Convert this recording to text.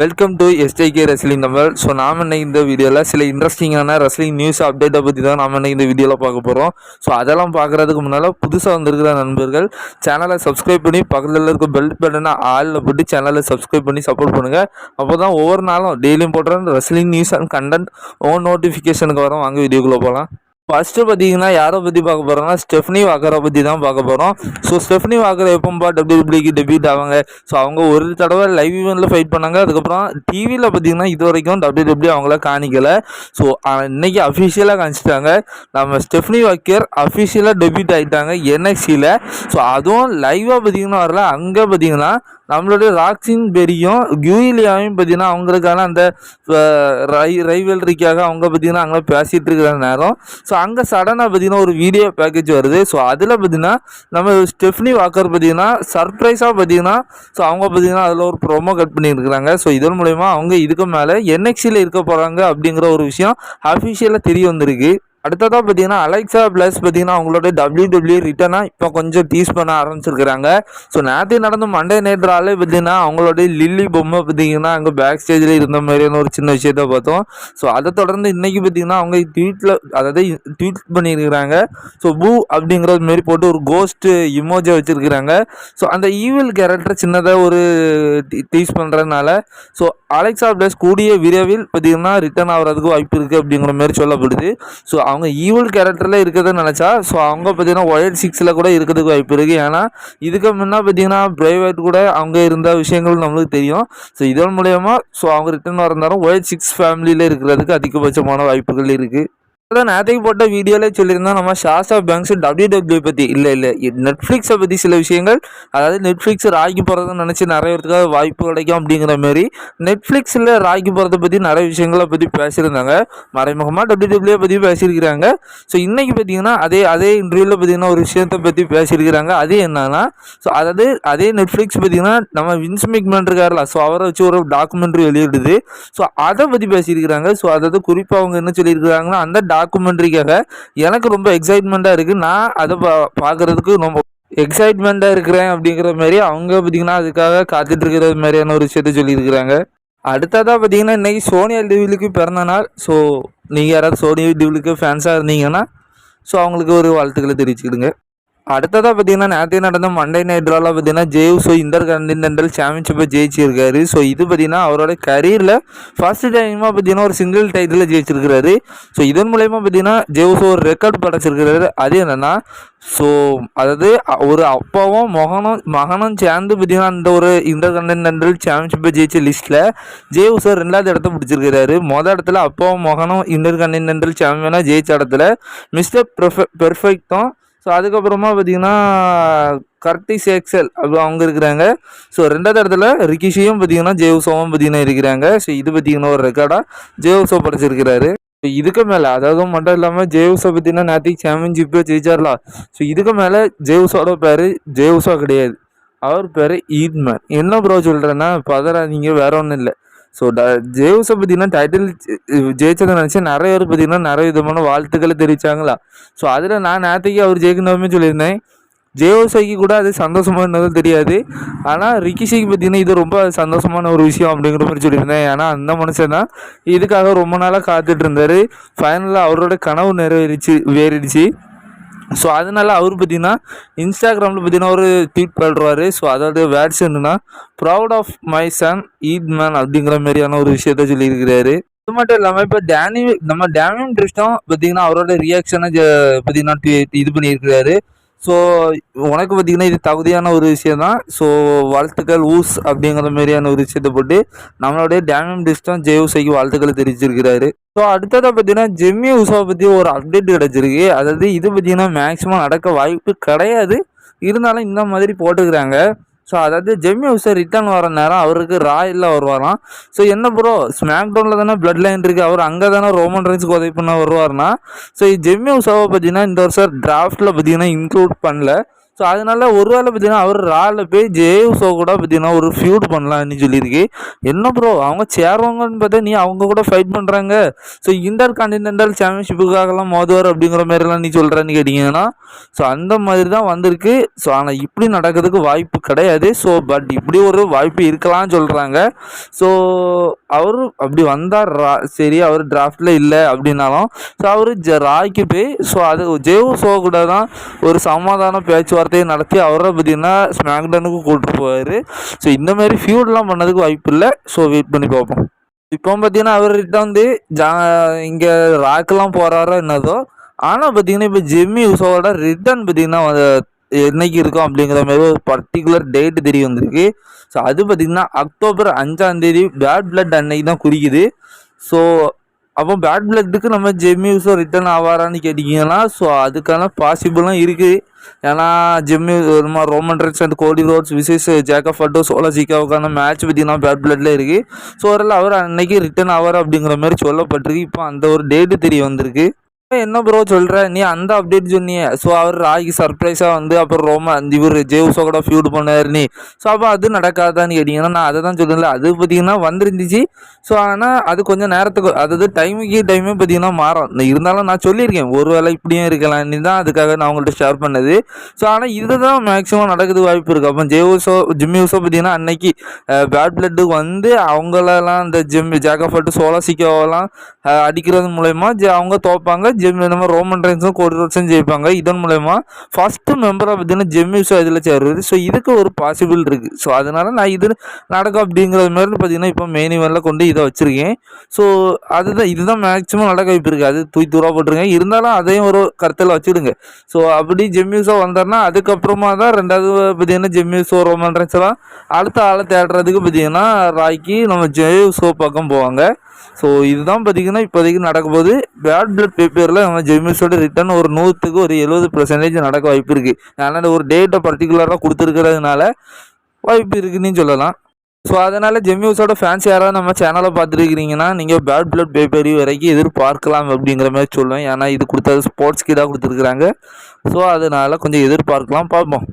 Welcome to STK wrestling Tamil so நாம் இன்னைக்கு இந்த வீடியோவில் சில இன்ட்ரெஸ்டிங்கான ரெஸ்லிங் நியூஸ் அப்டேட்டை பற்றி தான் நாம் இன்னைக்கு இந்த வீடியோவில் பார்க்க போகிறோம் ஸோ அதெல்லாம் பார்க்குறதுக்கு முன்னால் புதுசாக வந்திருக்கிற நண்பர்கள் சேனலை சப்ஸ்கிரைப் பண்ணி பக்கத்தில் இருக்க பெல் பட்டனை ஆளில் போட்டு சேனலை சப்ஸ்கிரைப் பண்ணி சப்போர்ட் பண்ணுங்கள் அப்போ தான் ஒவ்வொரு நாளும் டெய்லியும் போடுற wrestling news and content on நோட்டிஃபிகேஷனுக்கு வரும். வாங்க வீடியோக்குள்ளே போகலாம் ஃபஸ்ட்டு பார்த்தீங்கன்னா யாரை பற்றி பார்க்க போகிறோம்னா ஸ்டெஃப்னி வாக்கரை பற்றி தான் பார்க்க போகிறோம் ஸோ ஸ்டெஃப்னி வாக்கர் எப்போம்பா டபிள்யூபிள்யூக்கு டெபியூட் ஆவாங்க. ஸோ அவங்க ஒரு தடவை லைவ் ஈவெண்ட்டில் ஃபைட் பண்ணாங்க. அதுக்கப்புறம் டிவியில் பார்த்தீங்கன்னா இது வரைக்கும் டபிள்யூடபிள்யூ அவங்கள காணிக்கலை. ஸோ இன்றைக்கி அஃபிஷியலாக காமிச்சிட்டாங்க நம்ம ஸ்டெஃப்னி வாக்கர் அஃபிஷியலாக டெபியூட் ஆகிட்டாங்க என்எக்சியில் ஸோ அதுவும் லைவாக பார்த்தீங்கன்னா வரல. அங்கே பார்த்தீங்கன்னா நம்மளுடைய ராக்ஸின் பெரியும் கியூலியாவையும் பார்த்தீங்கன்னா அவங்களுக்கான அந்த ரை ரைவல்ரிக்காக அவங்க பார்த்தீங்கன்னா அங்கே பேசிகிட்டு இருக்கிற நேரம். ஸோ அங்கே சடனாக பார்த்தீங்கன்னா ஒரு வீடியோ பேக்கேஜ் வருது. ஸோ அதில் பார்த்தீங்கன்னா நம்ம ஸ்டெஃப்னி வாக்கர் பார்த்தீங்கன்னா சர்ப்ரைஸாக பார்த்தீங்கன்னா ஸோ அவங்க பார்த்தீங்கன்னா அதில் ஒரு ப்ரோமோ கட் பண்ணியிருக்கிறாங்க ஸோ இதன் மூலயமா அவங்க இதுக்கு மேலே என்எக்சியில் இருக்க போகிறாங்க அப்படிங்கிற ஒரு விஷயம் அஃபிஷியலாக தெரிய வந்திருக்கு. அடுத்ததாக பார்த்தீங்கன்னா அலெக்சா ப்ளஸ் பார்த்தீங்கன்னா அவங்களோட டபிள்யூ டபிள்யூ ரிட்டனாக இப்போ கொஞ்சம் டீஸ் பண்ண ஆரம்பிச்சிருக்கிறாங்க. ஸோ நேற்று நடந்த மண்டே நேற்றாலே பார்த்தீங்கன்னா அவங்களோட லில்லி பொம்மை பார்த்தீங்கன்னா அங்கே பேக் ஸ்டேஜில் இருந்த மாதிரியான ஒரு சின்ன விஷயத்த பார்த்தோம். ஸோ அதை தொடர்ந்து இன்றைக்கி பார்த்தீங்கன்னா அவங்க ட்வீட்டில் அதாவது ட்வீட் பண்ணியிருக்கிறாங்க. ஸோ பூ அப்படிங்கிறது மாரி போட்டு ஒரு கோஸ்ட் இமோஜை வச்சுருக்கிறாங்க. ஸோ அந்த ஈவில் கேரக்டர் சின்னதாக ஒரு டீஸ் பண்ணுறதுனால ஸோ அலெக்சா ப்ளஸ் கூடிய விரைவில் பார்த்தீங்கன்னா ரிட்டர்ன் ஆகிறதுக்கு வாய்ப்பு இருக்குது அப்படிங்கிற மாதிரி சொல்லப்படுது. ஸோ அவங்க ஈவல் கேரக்டரில் இருக்கிறதுன்னு நினச்சா ஸோ அவங்க பார்த்தீங்கன்னா ஒயர் சிக்ஸில் கூட இருக்கிறதுக்கு வாய்ப்பு இருக்குது ஏன்னா இதுக்கு முன்னே பார்த்தீங்கன்னா பிரைவேட் கூட அவங்க இருந்த விஷயங்கள் நம்மளுக்கு தெரியும். ஸோ இதன் மூலயமா ஸோ அவங்க ரிட்டர்ன் வரந்தாலும் ஒயர் சிக்ஸ் ஃபேமிலியில் இருக்கிறதுக்கு அதிகபட்சமான வாய்ப்புகள் இருக்குது அதான் நேற்றுக்கு போட்ட வீடியோலே சொல்லியிருந்தோம் நம்ம ஷாஸ் ஆஃப் பேங்க்ஸ் டபிள்யூ டபிள்யூ பற்றி இல்லை இல்லை. நெட்ஃப்ளிக்ஸை பற்றி சில விஷயங்கள் அதாவது நெட்ஃப்ளிக்ஸ் ராக்கி போகிறதுன்னு நினச்சி நிறைய பேருக்காக வாய்ப்பு கிடைக்கும் அப்படிங்கிற மாதிரி நெட்ஃப்ளிக்ஸில் ராக்கி போகிறத பற்றி நிறைய விஷயங்களை பற்றி பேசியிருந்தாங்க. மறைமுகமாக டபிள்யூ டபிள்யூ பற்றி பேசியிருக்கிறாங்க. ஸோ இன்றைக்கி பார்த்தீங்கன்னா அதே அதே இன்டர்வியூவில் பார்த்தீங்கன்னா ஒரு விஷயத்தை பற்றி பேசியிருக்கிறாங்க. அது என்னன்னா ஸோ அதாவது அதே நெட்ஃப்ளிக்ஸ் பார்த்தீங்கன்னா நம்ம வின்ஸ் மிக்மெண்ட் இருக்கார்ல ஸோ அவரை வச்சு ஒரு டாக்குமெண்ட்ரி வெளியிடுது. ஸோ அதை பற்றி பேசியிருக்கிறாங்க. ஸோ அதாவது குறிப்பாக அவங்க என்ன சொல்லியிருக்கிறாங்கன்னா அந்த டாக்குமெண்ட்ரிக்காக எனக்கு ரொம்ப எக்ஸைட்மெண்ட்டாக இருக்குது நான் அதை பா பார்க்குறதுக்கு ரொம்ப எக்ஸைட்மெண்ட்டாக இருக்கிறேன் அப்படிங்கிற மாதிரி அவங்க பார்த்திங்கன்னா அதுக்காக காத்துட்டு இருக்கிற மாதிரியான ஒரு விஷயத்த சொல்லியிருக்கிறாங்க. அடுத்ததாக பார்த்தீங்கன்னா இன்றைக்கி சோனியா டிவிலுக்கு பிறந்த நாள். ஸோ நீங்கள் யாராவது சோனியா டிவிலுக்கு ஃபேன்ஸாக இருந்தீங்கன்னா ஸோ அவங்களுக்கு ஒரு வாழ்த்துக்களை தெரிவிச்சுக்கிடுங்க. அடுத்ததாக பார்த்தீங்கன்னா நேற்று நடந்த மண்டே நைட் ட்ராவில் பார்த்தீங்கன்னா ஜெய் ஸோ இந்தர் கண்டினென்டல் சாம்பியன்ஷிப்பை ஜெயிச்சிருக்காரு. ஸோ இது பார்த்தீங்கன்னா அவரோட கரியரில் ஃபர்ஸ்ட் டைமாக பார்த்தீங்கன்னா ஒரு சிங்கிள் டைட்டில் ஜெயிச்சிருக்கிறாரு. ஸோ இதன் மூலயமா பார்த்தீங்கன்னா ஜெய்ஸோ ஒரு ரெக்கார்ட் படைச்சிருக்கிறாரு. அது என்னென்னா ஸோ அதாவது ஒரு அப்பாவும் மகனும் மகனும் சேர்ந்து பார்த்தீங்கன்னா அந்த ஒரு இந்தர் கண்டினென்டல் சாம்பியன்ஷிப்பை ஜெயிச்ச லிஸ்ட்டில் ஜேவுசோ ரெண்டாவது இடத்த பிடிச்சிருக்கிறாரு. மொதல் இடத்துல அப்பாவும் மகனும் இந்தர் கண்டினென்டல் சாம்பியனாக ஜெயிச்ச இடத்துல மிஸ்டர் பெர்ஃபெ பெர்ஃபெக்டும் ஸோ அதுக்கப்புறமா பார்த்தீங்கன்னா கர்டிஸ் எக்ஸல் அப்படி அவங்க இருக்கிறாங்க. ஸோ ரெண்டாவது இடத்துல ரிகிஷியும் பார்த்தீங்கன்னா ஜேவ்சோவும் பார்த்தீங்கன்னா இருக்கிறாங்க. ஸோ இது பார்த்தீங்கன்னா ஒரு ரெக்கார்டாக ஜேவ்சோ படைச்சிருக்கிறாரு. ஸோ இதுக்கு மேலே அதாவது மட்டும் இல்லாமல் ஜேவுசோ பார்த்தீங்கன்னா நேற்றுக்கு சாம்பியன்ஷிப்பே ஜெயிச்சார்ல? ஸோ இதுக்கு மேலே ஜேவ்ஸோட பேர் ஜேவ்ஸோ கிடையாது. அவர் பேர் ஈட்மேன் என்ன ப்ரோ சொல்கிறேன்னா பதறாதீங்க வேற ஒன்றும் இல்லை. ஸோ ட ஜேவுஸை பார்த்தீங்கன்னா டைட்டில் ஜெயிச்சதை நினச்சி நிறைய பேர் பார்த்தீங்கன்னா நிறைய விதமான வாழ்த்துக்களை தெரிவிச்சாங்களா? ஸோ அதில் நான் நேற்றுக்கு அவர் ஜெயிக்கணுமே சொல்லியிருந்தேன். ஜேஓசைக்கு கூட அது சந்தோஷமா இருந்ததும் தெரியாது. ஆனால் ரிக்கிஷிக்கு பார்த்தீங்கன்னா இது ரொம்ப சந்தோஷமான ஒரு விஷயம் அப்படிங்கிற மாதிரி சொல்லியிருந்தேன். ஏன்னா அந்த மனுஷன் தான் இதுக்காக ரொம்ப நாளாக காத்துட்டு இருந்தார். ஃபைனலாக அவரோட கனவு நிறைவேறிச்சு வேறிடுச்சு. ஸோ அதனால அவர் பார்த்தீங்கன்னா இன்ஸ்டாகிராமில் பார்த்தீங்கன்னா ஒரு ட்வீட் பண்ணுறாரு ஸோ அதோட வேர்ட்ஸ் என்னன்னா ப்ரௌட் ஆஃப் மை சன் ஈத் மேன் அப்படிங்கிற மாதிரியான ஒரு விஷயத்த சொல்லியிருக்கிறாரு. அது மட்டும் இல்லாமல் இப்போ டேனி நம்ம டேமியன் ட்ரிஸ்டம் பார்த்தீங்கன்னா அவரோட ரியாக்ஷனை பார்த்தீங்கன்னா இது பண்ணியிருக்கிறாரு. ஸோ உனக்கு பார்த்தீங்கன்னா இது தகுதியான ஒரு விஷயம் தான் ஸோ வாழ்த்துக்கள் ஊஸ் அப்படிங்கிற மாதிரியான ஒரு விஷயத்தை போட்டு நம்மளுடைய டேமியன் டிஸ்டம் ஜெய்வுசைக்கு வாழ்த்துக்களை தெரிவிச்சிருக்கிறாரு. ஸோ அடுத்ததாக பார்த்தீங்கன்னா ஜெம்மி உஷாவை பற்றி ஒரு அப்டேட் கிடச்சிருக்கு. அதாவது இது பார்த்தீங்கன்னா மேக்ஸிமம் நடக்க வாய்ப்பு கிடையாது. இருந்தாலும் இந்த மாதிரி போட்டுக்கிறாங்க. ஸோ அதாவது ஜெமி உஷா ரிட்டர்ன் வர நேரம் அவருக்கு ராயில் வருவாராம் ஸோ என்ன ப்ரோ ஸ்மாக் டவுனில் தானே பிளட் லைன் இருக்குது அவர் அங்கே தானே ரோமன் ரைன்ஸ்க்கு உதவி பண்ண வருவார்னா ஸோ ஜெம்மி உஷாவை பார்த்தீங்கன்னா இந்த வருஷம் டிராஃப்டில் பார்த்தீங்கன்னா இன்க்ளூட் பண்ணல. ஸோ அதனால ஒருவேளை பார்த்தீங்கன்னா அவர் ரால போய் ஜேவ் ஷோ கூட பார்த்தீங்கன்னா ஒரு ஃபியூட் பண்ணலாம்னு சொல்லியிருக்கு. என்ன ப்ரோ அவங்க சேருவாங்கன்னு பார்த்தா நீ அவங்க கூட ஃபைட் பண்ணுறாங்க ஸோ இன்டர் கான்டினென்டல் சாம்பியன்ஷிப்புக்காகலாம் மோதுவார் அப்படிங்கிற மாதிரிலாம் நீ சொல்கிறேன்னு கேட்டிங்கன்னா ஸோ அந்த மாதிரி தான் வந்திருக்கு. ஸோ ஆனால் இப்படி நடக்கிறதுக்கு வாய்ப்பு கிடையாது. ஸோ பட் இப்படி ஒரு வாய்ப்பு இருக்கலாம்னு சொல்கிறாங்க ஸோ அவர் அப்படி வந்தார் ரா சரி அவர் டிராஃப்டில் இல்லை அப்படின்னாலும் ஸோ அவர் ஜ ராய்க்கு போய் ஸோ அது ஜேவு ஷோ கூட தான் ஒரு சமாதான பேச்சுவார்த்தையை நடத்தி அவரை பார்த்தீங்கன்னா ஸ்மாக்டனுக்கு கூப்பிட்டு போவார். ஸோ இந்த மாதிரி ஃபியூட்லாம் பண்ணதுக்கு வாய்ப்பு இல்லை. ஸோ வெயிட் பண்ணி பார்ப்போம். இப்போ பார்த்தீங்கன்னா அவர்கிட்ட வந்து ஜா இங்கே ராக்கெல்லாம் போகிறாரோ என்னதோ ஆனால் பார்த்தீங்கன்னா இப்போ ஜெம்மி உசோவோட ரிட்டர்ன் பார்த்தீங்கன்னா என்னைக்கு இருக்கும் அப்படிங்கிற மாதிரி ஒரு பர்டிகுலர் டேட்டு தெரிய வந்திருக்கு. ஸோ அது பார்த்திங்கன்னா அக்டோபர் அஞ்சாந்தேதி பேட் பிளட் அன்னைக்கு தான் குறிக்குது. ஸோ அப்போ பேட் பிளட்டுக்கு நம்ம ஜெம்யூஸோ ரிட்டர்ன் ஆவாரான்னு கேட்டிங்கன்னா ஸோ அதுக்கான பாசிபிளும் இருக்குது ஏன்னா ஜெம்மி நம்ம Roman Reigns and Cody Rhodes Vishesh Jacob Fatu Solo ஜிக்காவுக்கான மேட்ச் பார்த்திங்கன்னா பேட் பிளட்டில் இருக்குது ஸோ அதில் அவர் அன்னைக்கு ரிட்டர்ன் ஆவார் அப்படிங்கிற மாதிரி சொல்லப்பட்டிருக்கு. இப்போ அந்த ஒரு டேட்டு தெரிய வந்திருக்கு. என்ன ப்ரோ சொல்கிற நீ அந்த அப்டேட் சொன்னியே. ஸோ அவர் ராகி சர்ப்ரைஸாக வந்து அப்புறம் ரோம இவர் ஜேவ்ஸோ கூட ஃபியூட் பண்ணார் நீ. ஸோ அப்போ அது நடக்காதான்னு கேட்டிங்கன்னா நான் அதை தான் சொல்லலை அது பார்த்தீங்கன்னா வந்துருந்துச்சு. ஸோ ஆனால் அது கொஞ்சம் நேரத்துக்கு அதாவது டைமுக்கு டைமே பார்த்தீங்கன்னா மாறும். இருந்தாலும் நான் சொல்லியிருக்கேன். ஒரு வேளை இப்படியும் இருக்கலாம்னு தான் அதுக்காக நான் உங்கள்கிட்ட ஷேர் பண்ணது. ஸோ ஆனால் இதுதான் மேக்ஸிமம் நடக்குது வாய்ப்பு இருக்குது அப்போ ஜேவ்ஸோ ஜிம்மியூஸோ பார்த்தீங்கன்னா அன்னைக்கு பேட் பிளட்டுக்கு வந்து அவங்களெல்லாம் இந்த ஜிம் சோலா சோலாசிக்கோவெல்லாம் அடிக்கிறது மூலயமா அவங்க தோப்பாங்க. ஜெம் நம்ம ரோமன் ரைன்ஸும் கோடி ரோட்ஸும் ஜெயிப்பாங்க. இதன் மூலயமா ஃபஸ்ட்டு மெம்பராக பார்த்தீங்கன்னா ஜெம்மிஸோ இதில் சேருவது ஸோ இதுக்கு ஒரு பாசிபிள் இருக்குது ஸோ அதனால் நான் இது நடக்கும் அப்படிங்கிறது மாதிரி பார்த்தீங்கன்னா இப்போ மெயின் இவனில் கொண்டு இதை வச்சுருக்கேன். ஸோ அதுதான் இதுதான் மேக்ஸிமம் நடக்க வாய்ப்பு இருக்குது அது தூய் தூரா போட்டிருக்கேன் இருந்தாலும் அதையும் ஒரு கருத்தில் வச்சுடுங்க. ஸோ அப்படி ஜெம்மியூஸோ வந்தார்னா அதுக்கப்புறமா தான் ரெண்டாவது பார்த்தீங்கன்னா ஜெம்யூஸோ ரோமன் ரைன்ஸ்லாம் அடுத்த ஆளை தேடுறதுக்கு பார்த்தீங்கன்னா ராய்க்கு நம்ம ஜெய்ஸோ பக்கம் போவாங்க. ஸோ இதுதான் பார்த்தீங்கன்னா இப்போதைக்கு நடக்க போது பேட் பிளட் பேப்பரில் நம்ம ஜெமிஸோட ரிட்டர்ன் ஒரு நூற்றுக்கு ஒரு எழுபது பர்சன்டேஜ் நடக்க வாய்ப்பு இருக்குது அதனால் ஒரு டேட்டை பர்டிகுலராக கொடுத்துருக்கிறதுனால வாய்ப்பு இருக்குன்னு சொல்லலாம். ஸோ அதனால் ஜெம்யூஸோட ஃபேன்ஸ் யாராவது நம்ம சேனலை பார்த்துருக்கிறீங்கன்னா நீங்கள் பேட் பிளட் பேப்பரி வரைக்கும் எதிர்பார்க்கலாம் அப்படிங்கிற மாதிரி சொல்லுவேன். ஏன்னா இது கொடுத்தது ஸ்போர்ட்ஸ் கீடாக கொடுத்துருக்குறாங்க. ஸோ அதனால் கொஞ்சம் எதிர்பார்க்கலாம் பார்ப்போம்.